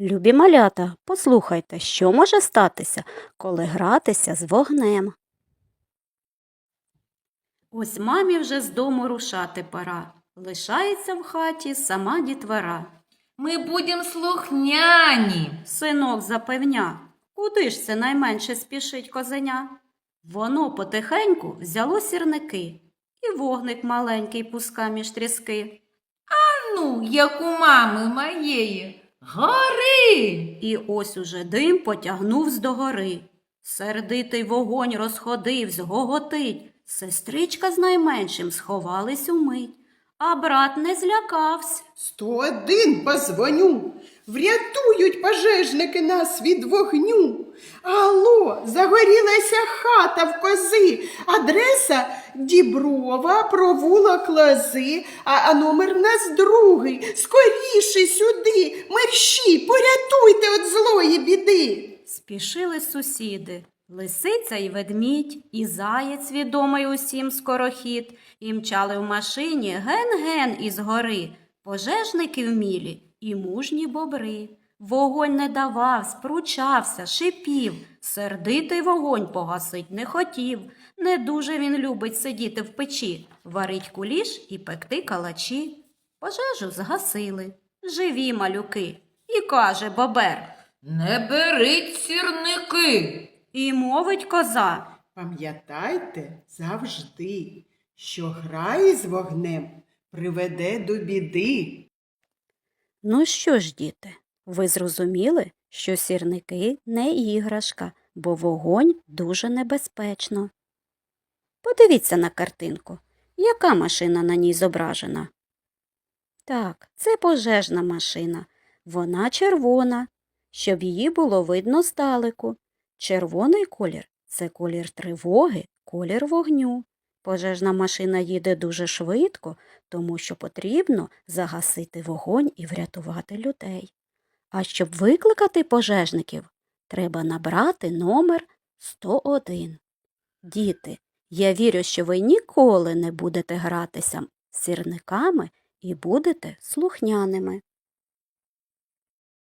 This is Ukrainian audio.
Любі малята, послухайте, що може статися, коли гратися з вогнем. Ось мамі вже з дому рушати пора. Лишається в хаті сама дітвора. Ми будем слухняні. Синок запевня, куди ж це найменше спішить козеня? Воно потихеньку взяло сірники, і вогник маленький пуска між тріски. Ну, як у мами моєї. Гори! І ось уже дим потягнув з догори. Сердитий вогонь розходивсь, гоготить. Сестричка з найменшим сховались умить, а брат не злякавсь. 101 позвоню. Врятують пожежники нас від вогню. Алло, загорілася хата в кози. Адреса Діброва, провулок Лози, а, а номер в нас другий. Скоріше сюди, мерщі, порятуйте від злої біди. Спішили сусіди, лисиця і ведмідь, і заєць відомий усім скорохід, і мчали в машині ген-ген із гори, пожежники вмілі і мужні бобри. Вогонь не давав, спручався, шипів, сердитий вогонь погасить не хотів. Не дуже він любить сидіти в печі, варить куліш і пекти калачі. Пожежу згасили, живі малюки, і каже бобер. Не беріть сірники. І мовить коза. Пам'ятайте завжди, що гра із вогнем приведе до біди. Ну що ж, діти, ви зрозуміли, що сірники не іграшка, бо вогонь дуже небезпечно. Подивіться на картинку, яка машина на ній зображена. Так, це пожежна машина. Вона червона, щоб її було видно здалеку. Червоний колір це колір тривоги, колір вогню. Пожежна машина їде дуже швидко, тому що потрібно загасити вогонь і врятувати людей. А щоб викликати пожежників, треба набрати номер 101. Діти, я вірю, що ви ніколи не будете гратися з сірниками і будете слухняними.